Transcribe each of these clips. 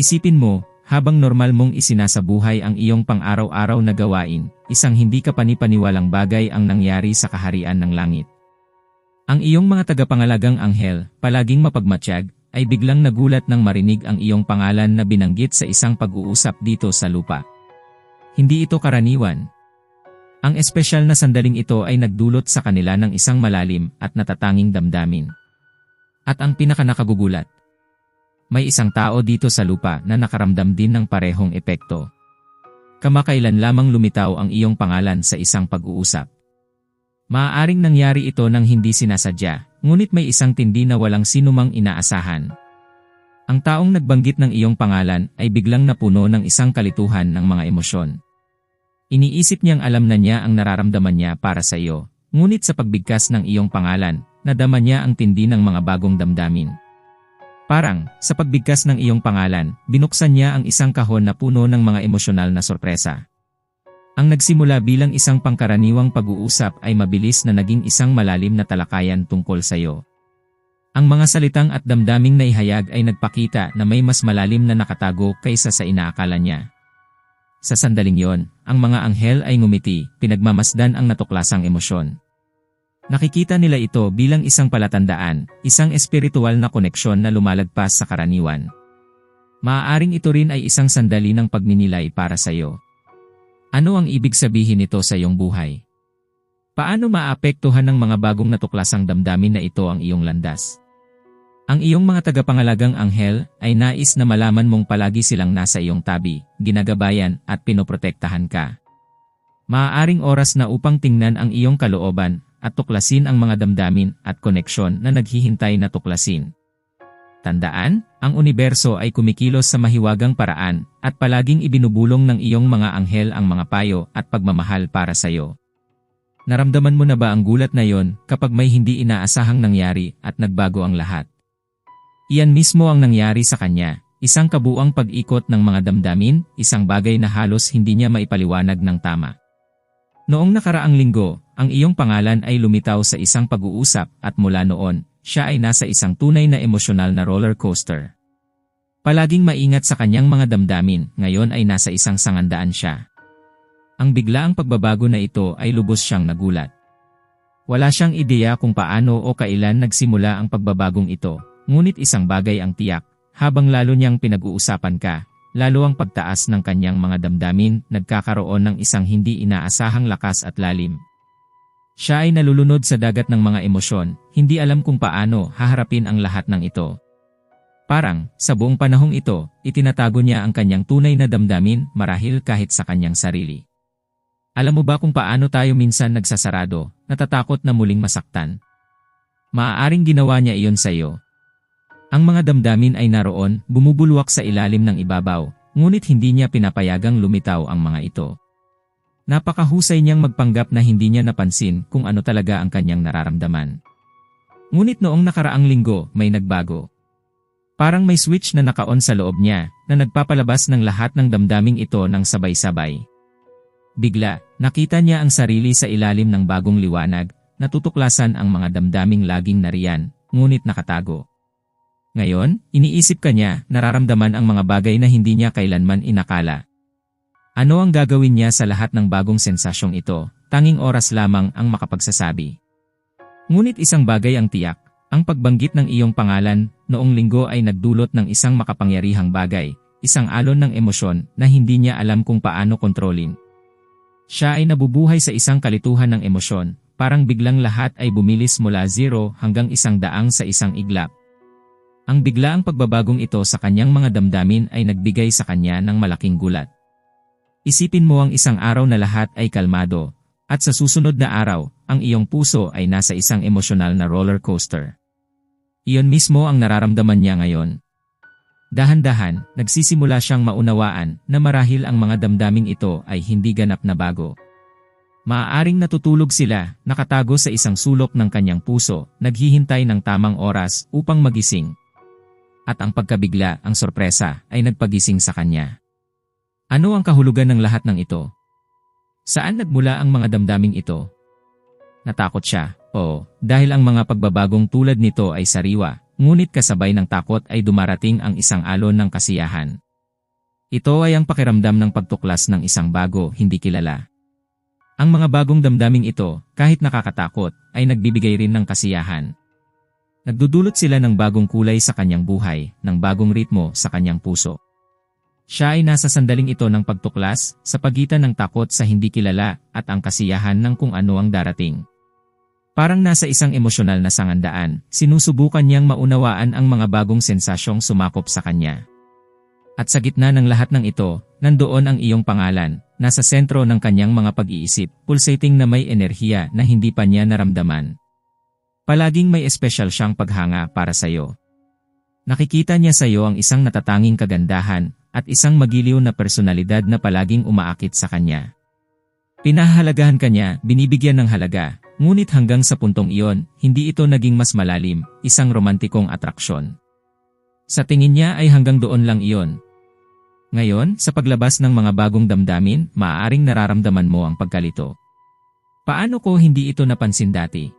Isipin mo, habang normal mong isinasabuhay ang iyong pang-araw-araw na gawain, isang hindi ka panipaniwalang bagay ang nangyari sa kaharian ng langit. Ang iyong mga tagapangalagang anghel, palaging mapagmatsyag, ay biglang nagulat nang marinig ang iyong pangalan na binanggit sa isang pag-uusap dito sa lupa. Hindi ito karaniwan. Ang espesyal na sandaling ito ay nagdulot sa kanila ng isang malalim at natatanging damdamin. At ang pinakanakagugulat, may isang tao dito sa lupa na nakaramdam din ng parehong epekto. Kamakailan lamang lumitaw ang iyong pangalan sa isang pag-uusap. Maaaring nangyari ito nang hindi sinasadya, ngunit may isang tindi na walang sinumang inaasahan. Ang taong nagbanggit ng iyong pangalan ay biglang napuno ng isang kalituhan ng mga emosyon. Iniisip niyang alam na niya ang nararamdaman niya para sa iyo, ngunit sa pagbigkas ng iyong pangalan, nadama niya ang tindi ng mga bagong damdamin. Parang, sa pagbigkas ng iyong pangalan, binuksan niya ang isang kahon na puno ng mga emosyonal na sorpresa. Ang nagsimula bilang isang pangkaraniwang pag-uusap ay mabilis na naging isang malalim na talakayan tungkol sa iyo. Ang mga salitang at damdaming naihayag ay nagpakita na may mas malalim na nakatago kaysa sa inaakala niya. Sa sandaling yon, ang mga anghel ay ngumiti, pinagmamasdan ang natuklasang emosyon. Nakikita nila ito bilang isang palatandaan, isang espiritual na koneksyon na lumalagpas sa karaniwan. Maaaring ito rin ay isang sandali ng pagninilay para sa iyo. Ano ang ibig sabihin nito sa iyong buhay? Paano maapektuhan ng mga bagong natuklasang damdamin na ito ang iyong landas? Ang iyong mga tagapangalagang anghel ay nais na malaman mong palagi silang nasa iyong tabi, ginagabayan at pinoprotektahan ka. Maaaring oras na upang tingnan ang iyong kalooban at tuklasin ang mga damdamin at koneksyon na naghihintay na tuklasin. Tandaan, ang universo ay kumikilos sa mahiwagang paraan at palaging ibinubulong ng iyong mga anghel ang mga payo at pagmamahal para sa iyo. Naramdaman mo na ba ang gulat na yon kapag may hindi inaasahang nangyari at nagbago ang lahat? Iyan mismo ang nangyari sa kanya, isang kabuang pag-ikot ng mga damdamin, isang bagay na halos hindi niya maipaliwanag ng tama. Noong nakaraang linggo, ang iyong pangalan ay lumitaw sa isang pag-uusap at mula noon, siya ay nasa isang tunay na emosyonal na roller coaster. Palaging maingat sa kanyang mga damdamin, ngayon ay nasa isang sangandaan siya. Ang biglaang pagbabago na ito ay lubos siyang nagulat. Wala siyang ideya kung paano o kailan nagsimula ang pagbabagong ito, ngunit isang bagay ang tiyak, habang lalo niyang pinag-uusapan ka, lalo ang pagtaas ng kanyang mga damdamin nagkakaroon ng isang hindi inaasahang lakas at lalim. Siya ay nalulunod sa dagat ng mga emosyon, hindi alam kung paano haharapin ang lahat ng ito. Parang, sa buong panahong ito, itinatago niya ang kanyang tunay na damdamin marahil kahit sa kanyang sarili. Alam mo ba kung paano tayo minsan nagsasarado, natatakot na muling masaktan? Maaaring ginawa niya iyon sa iyo. Ang mga damdamin ay naroon, bumubulwak sa ilalim ng ibabaw, ngunit hindi niya pinapayagang lumitaw ang mga ito. Napakahusay niyang magpanggap na hindi niya napansin kung ano talaga ang kanyang nararamdaman. Ngunit noong nakaraang linggo, may nagbago. Parang may switch na naka-on sa loob niya na nagpapalabas ng lahat ng damdaming ito ng sabay-sabay. Bigla, nakita niya ang sarili sa ilalim ng bagong liwanag, natutuklasan ang mga damdaming laging nariyan, ngunit nakatago. Ngayon, iniisip kanya, nararamdaman ang mga bagay na hindi niya kailanman inakala, ano ang gagawin niya sa lahat ng bagong sensasyong ito? Tanging oras lamang ang makapagsasabi. Ngunit isang bagay ang tiyak, ang pagbanggit ng iyong pangalan noong linggo ay nagdulot ng isang makapangyarihang bagay, isang alon ng emosyon na hindi niya alam kung paano kontrolin. Siya ay nabubuhay sa isang kalituhan ng emosyon, parang biglang lahat ay bumilis mula zero hanggang isang daang sa isang iglap. Ang biglaang pagbabagong ito sa kanyang mga damdamin ay nagbigay sa kanya ng malaking gulat. Isipin mo ang isang araw na lahat ay kalmado, at sa susunod na araw, ang iyong puso ay nasa isang emosyonal na roller coaster. Iyon mismo ang nararamdaman niya ngayon. Dahan-dahan, nagsisimula siyang maunawaan na marahil ang mga damdaming ito ay hindi ganap na bago. Maaaring natutulog sila, nakatago sa isang sulok ng kanyang puso, naghihintay ng tamang oras upang magising. At ang pagkabigla, ang sorpresa, ay nagpagising sa kanya. Ano ang kahulugan ng lahat ng ito? Saan nagmula ang mga damdaming ito? Natakot siya, oo, dahil ang mga pagbabagong tulad nito ay sariwa, ngunit kasabay ng takot ay dumarating ang isang alon ng kasiyahan. Ito ay ang pakiramdam ng pagtuklas ng isang bago, hindi kilala. Ang mga bagong damdaming ito, kahit nakakatakot, ay nagbibigay rin ng kasiyahan. Nagdudulot sila ng bagong kulay sa kanyang buhay, ng bagong ritmo sa kanyang puso. Siya ay nasa sandaling ito ng pagtuklas, sa pagitan ng takot sa hindi kilala at ang kasiyahan ng kung ano ang darating. Parang nasa isang emosyonal na sangandaan, sinusubukan niyang maunawaan ang mga bagong sensasyong sumakop sa kanya. At sa gitna ng lahat ng ito, nandoon ang iyong pangalan, nasa sentro ng kanyang mga pag-iisip, pulsating na may enerhiya na hindi pa niya naramdaman. Palaging may espesyal siyang paghanga para sa iyo. Nakikita niya sa iyo ang isang natatanging kagandahan at isang magiliw na personalidad na palaging umaakit sa kanya. Pinahahalagahan kanya, binibigyan ng halaga, ngunit hanggang sa puntong iyon, hindi ito naging mas malalim, isang romantikong atraksyon. Sa tingin niya ay hanggang doon lang iyon, ngayon, sa paglabas ng mga bagong damdamin, maaaring nararamdaman mo ang pagkalito. Paano ko hindi ito napansin dati?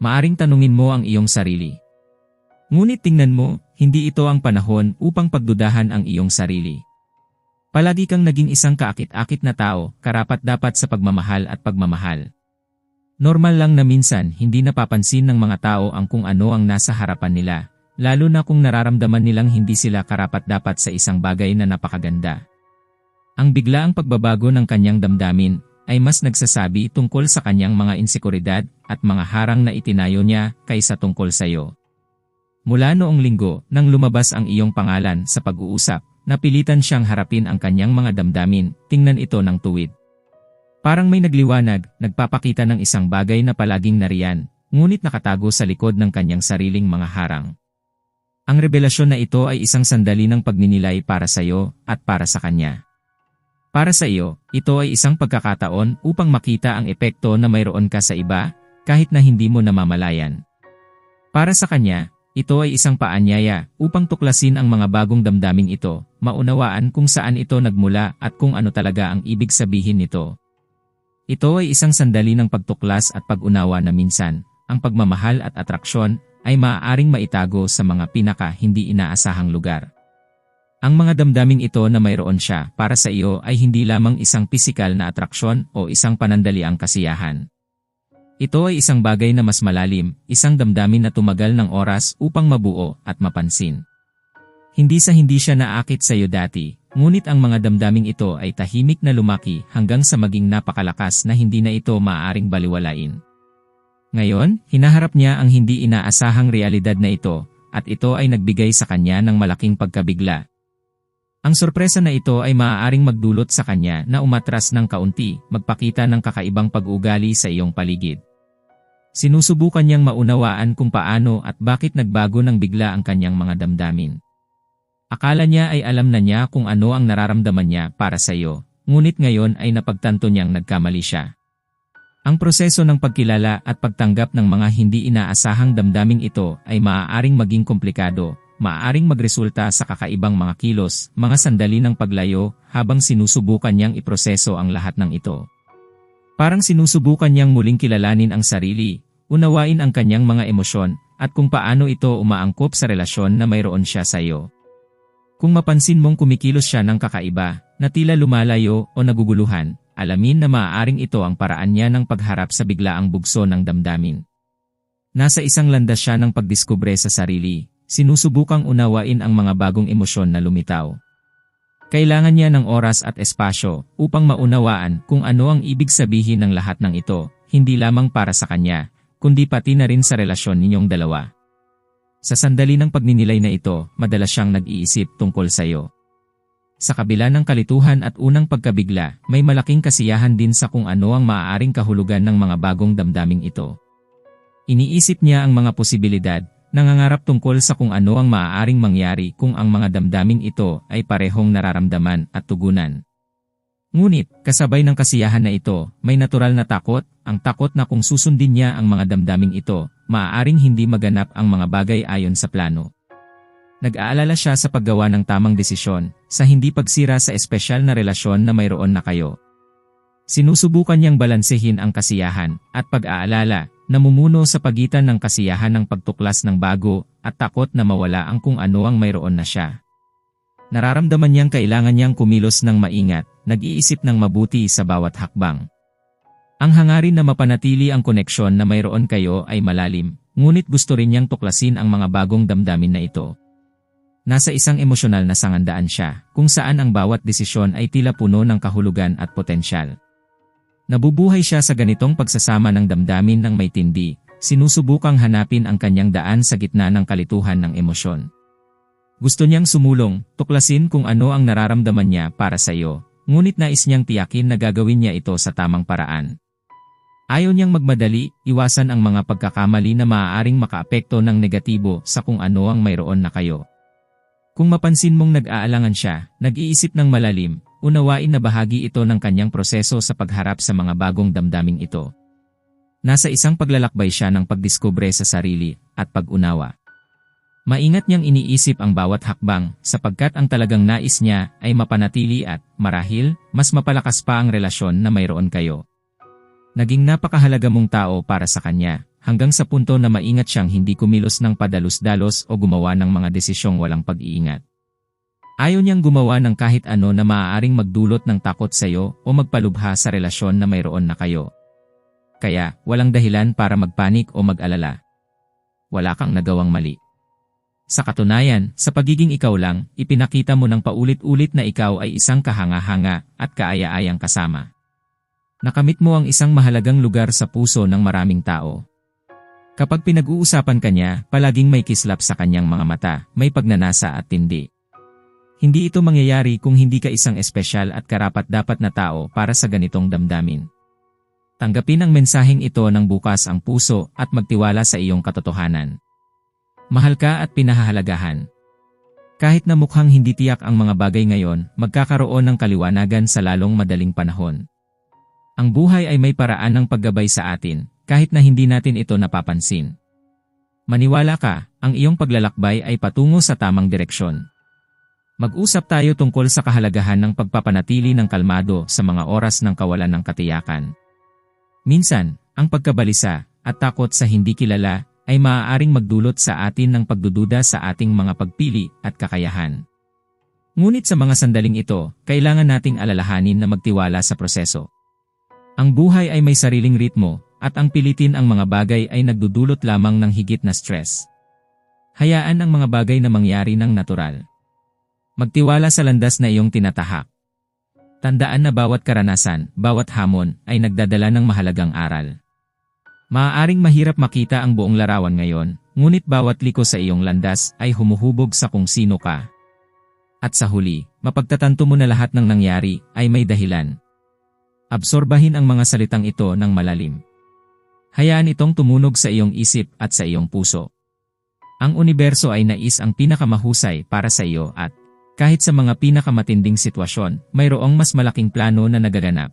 Maaring tanungin mo ang iyong sarili. Ngunit tingnan mo, hindi ito ang panahon upang pagdudahan ang iyong sarili. Palagi kang naging isang kaakit-akit na tao, karapat dapat sa pagmamahal at pagmamahal. Normal lang na minsan hindi napapansin ng mga tao ang kung ano ang nasa harapan nila, lalo na kung nararamdaman nilang hindi sila karapat-dapat sa isang bagay na napakaganda. Ang biglaang pagbabago ng kanyang damdamin ay mas nagsasabi tungkol sa kanyang mga insekuridad at mga harang na itinayo niya kaysa tungkol sa iyo. Mula noong linggo, nang lumabas ang iyong pangalan sa pag-uusap, napilitan siyang harapin ang kanyang mga damdamin, tingnan ito ng tuwid. Parang may nagliwanag, nagpapakita ng isang bagay na palaging nariyan, ngunit nakatago sa likod ng kanyang sariling mga harang. Ang revelasyon na ito ay isang sandali ng pagninilay para sa iyo at para sa kanya. Para sa iyo, ito ay isang pagkakataon upang makita ang epekto na mayroon ka sa iba, kahit na hindi mo namamalayan. Para sa kanya, ito ay isang paanyaya upang tuklasin ang mga bagong damdaming ito, maunawaan kung saan ito nagmula at kung ano talaga ang ibig sabihin nito. Ito ay isang sandali ng pagtuklas at pag-unawa na minsan, ang pagmamahal at atraksyon ay maaaring maitago sa mga pinaka hindi inaasahang lugar. Ang mga damdaming ito na mayroon siya para sa iyo ay hindi lamang isang pisikal na atraksyon o isang panandaliang kasiyahan. Ito ay isang bagay na mas malalim, isang damdamin na tumagal ng oras upang mabuo at mapansin. Hindi sa hindi siya naakit sa iyo dati, ngunit ang mga damdaming ito ay tahimik na lumaki hanggang sa maging napakalakas na hindi na ito maaaring baliwalain. Ngayon, hinaharap niya ang hindi inaasahang realidad na ito, at ito ay nagbigay sa kanya ng malaking pagkabigla. Ang sorpresa na ito ay maaaring magdulot sa kanya na umatras ng kaunti, magpakita ng kakaibang pag-ugali sa iyong paligid. Sinusubukan niyang maunawaan kung paano at bakit nagbago ng bigla ang kanyang mga damdamin. Akala niya ay alam na niya kung ano ang nararamdaman niya para sa iyo, ngunit ngayon ay napagtanto niyang nagkamali siya. Ang proseso ng pagkilala at pagtanggap ng mga hindi inaasahang damdaming ito ay maaaring maging komplikado, maaaring magresulta sa kakaibang mga kilos, mga sandali ng paglayo, habang sinusubukan niyang iproseso ang lahat ng ito. Parang sinusubukan niyang muling kilalanin ang sarili, unawain ang kanyang mga emosyon, at kung paano ito umaangkop sa relasyon na mayroon siya sa iyo. Kung mapansin mong kumikilos siya ng kakaiba, na tila lumalayo o naguguluhan, alamin na maaaring ito ang paraan niya ng pagharap sa biglaang bugso ng damdamin. Nasa isang landas siya ng pagdiskubre sa sarili, sinusubukang unawain ang mga bagong emosyon na lumitaw. Kailangan niya ng oras at espasyo upang maunawaan kung ano ang ibig sabihin ng lahat ng ito, hindi lamang para sa kanya, kundi pati na rin sa relasyon ninyong dalawa. Sa sandali ng pagninilay na ito, madalas siyang nag-iisip tungkol sa iyo. Sa kabila ng kalituhan at unang pagkabigla, may malaking kasiyahan din sa kung ano ang maaaring kahulugan ng mga bagong damdaming ito. Iniisip niya ang mga posibilidad, nangangarap tungkol sa kung ano ang maaaring mangyari kung ang mga damdaming ito ay parehong nararamdaman at tugunan. Ngunit, kasabay ng kasiyahan na ito, may natural na takot, ang takot na kung susundin niya ang mga damdaming ito, maaaring hindi maganap ang mga bagay ayon sa plano. Nag-aalala siya sa paggawa ng tamang desisyon, sa hindi pagsira sa espesyal na relasyon na mayroon na kayo. Sinusubukan niyang balansehin ang kasiyahan at pag-aalala, namumuno sa pagitan ng kasiyahan ng pagtuklas ng bago at takot na mawala ang kung ano ang mayroon na siya. Nararamdaman niyang kailangan niyang kumilos ng maingat, nag-iisip ng mabuti sa bawat hakbang. Ang hangarin na mapanatili ang koneksyon na mayroon kayo ay malalim, ngunit gusto rin niyang tuklasin ang mga bagong damdamin na ito. Nasa isang emosyonal na sangandaan siya, kung saan ang bawat desisyon ay tila puno ng kahulugan at potensyal. Nabubuhay siya sa ganitong pagsasama ng damdamin ng may tindi, sinusubukang hanapin ang kanyang daan sa gitna ng kalituhan ng emosyon. Gusto niyang sumulong, tuklasin kung ano ang nararamdaman niya para sa iyo, ngunit nais niyang tiyakin na gagawin niya ito sa tamang paraan. Ayaw niyang magmadali, iwasan ang mga pagkakamali na maaaring makaapekto ng negatibo sa kung ano ang mayroon na kayo. Kung mapansin mong nag-aalangan siya, nag-iisip ng malalim, unawain na bahagi ito ng kanyang proseso sa pagharap sa mga bagong damdaming ito. Nasa isang paglalakbay siya ng pagdiskubre sa sarili at pag-unawa. Maingat niyang iniisip ang bawat hakbang sapagkat ang talagang nais niya ay mapanatili at, marahil, mas mapalakas pa ang relasyon na mayroon kayo. Naging napakahalaga mong tao para sa kanya, hanggang sa punto na maingat siyang hindi kumilos ng padalos-dalos o gumawa ng mga desisyong walang pag-iingat. Ayaw niyang gumawa ng kahit ano na maaaring magdulot ng takot sa iyo o magpalubha sa relasyon na mayroon na kayo. Kaya, walang dahilan para magpanik o mag-alala. Wala kang nagawang mali. Sa katunayan, sa pagiging ikaw lang, ipinakita mo ng paulit-ulit na ikaw ay isang kahanga-hanga at kaaya-ayang kasama. Nakamit mo ang isang mahalagang lugar sa puso ng maraming tao. Kapag pinag-uusapan ka niya, palaging may kislap sa kanyang mga mata, may pagnanasa at tindi. Hindi ito mangyayari kung hindi ka isang espesyal at karapat-dapat na tao para sa ganitong damdamin. Tanggapin ang mensaheng ito ng bukas ang puso at magtiwala sa iyong katotohanan. Mahal ka at pinahahalagahan. Kahit na mukhang hindi tiyak ang mga bagay ngayon, magkakaroon ng kaliwanagan sa lalong madaling panahon. Ang buhay ay may paraan ng paggabay sa atin, kahit na hindi natin ito napapansin. Maniwala ka, ang iyong paglalakbay ay patungo sa tamang direksyon. Mag-usap tayo tungkol sa kahalagahan ng pagpapanatili ng kalmado sa mga oras ng kawalan ng katiyakan. Minsan, ang pagkabalisa at takot sa hindi kilala ay maaaring magdulot sa atin ng pagdududa sa ating mga pagpili at kakayahan. Ngunit sa mga sandaling ito, kailangan nating alalahanin na magtiwala sa proseso. Ang buhay ay may sariling ritmo, at ang pilitin ang mga bagay ay nagdudulot lamang ng higit na stress. Hayaan ang mga bagay na mangyari ng natural. Magtiwala sa landas na iyong tinatahak. Tandaan na bawat karanasan, bawat hamon, ay nagdadala ng mahalagang aral. Maaaring mahirap makita ang buong larawan ngayon, ngunit bawat liko sa iyong landas ay humuhubog sa kung sino ka. At sa huli, mapagtatanto mo na lahat ng nangyari ay may dahilan. Absorbahin ang mga salitang ito ng malalim. Hayaan itong tumunog sa iyong isip at sa iyong puso. Ang universo ay nais ang pinakamahusay para sa iyo at, kahit sa mga pinakamatinding sitwasyon, mayroong mas malaking plano na nagaganap.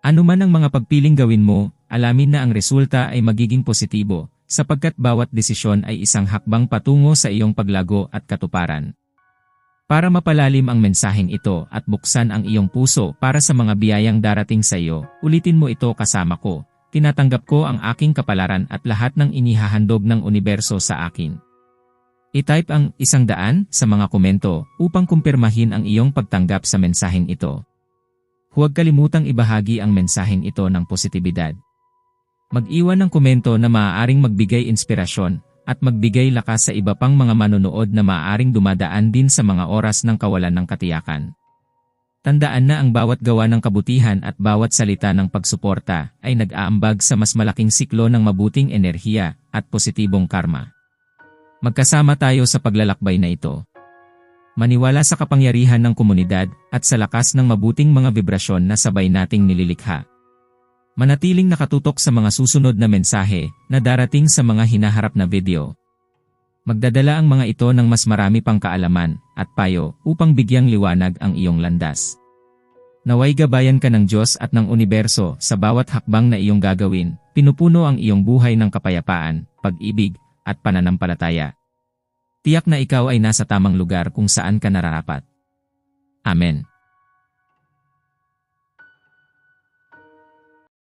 Ano man ang mga pagpiling gawin mo, alamin na ang resulta ay magiging positibo, sapagkat bawat desisyon ay isang hakbang patungo sa iyong paglago at katuparan. Para mapalalim ang mensaheng ito at buksan ang iyong puso para sa mga biyayang darating sa iyo, ulitin mo ito kasama ko. Tinatanggap ko ang aking kapalaran at lahat ng inihahandog ng universo sa akin. I-type ang isang daan sa mga komento upang kumpirmahin ang iyong pagtanggap sa mensaheng ito. Huwag kalimutang ibahagi ang mensaheng ito ng positibidad. Mag-iwan ng komento na maaaring magbigay inspirasyon at magbigay lakas sa iba pang mga manonood na maaaring dumadaan din sa mga oras ng kawalan ng katiyakan. Tandaan na ang bawat gawa ng kabutihan at bawat salita ng pagsuporta ay nag-aambag sa mas malaking siklo ng mabuting enerhiya at positibong karma. Magkasama tayo sa paglalakbay na ito. Maniwala sa kapangyarihan ng komunidad at sa lakas ng mabuting mga vibrasyon na sabay nating nililikha. Manatiling nakatutok sa mga susunod na mensahe na darating sa mga hinaharap na video. Magdadala ang mga ito ng mas marami pang kaalaman at payo upang bigyang liwanag ang iyong landas. Naway gabayan ka ng Diyos at ng universo sa bawat hakbang na iyong gagawin, pinupuno ang iyong buhay ng kapayapaan, pag-ibig, at pananampalataya. Tiyak na ikaw ay nasa tamang lugar kung saan ka nararapat. Amen.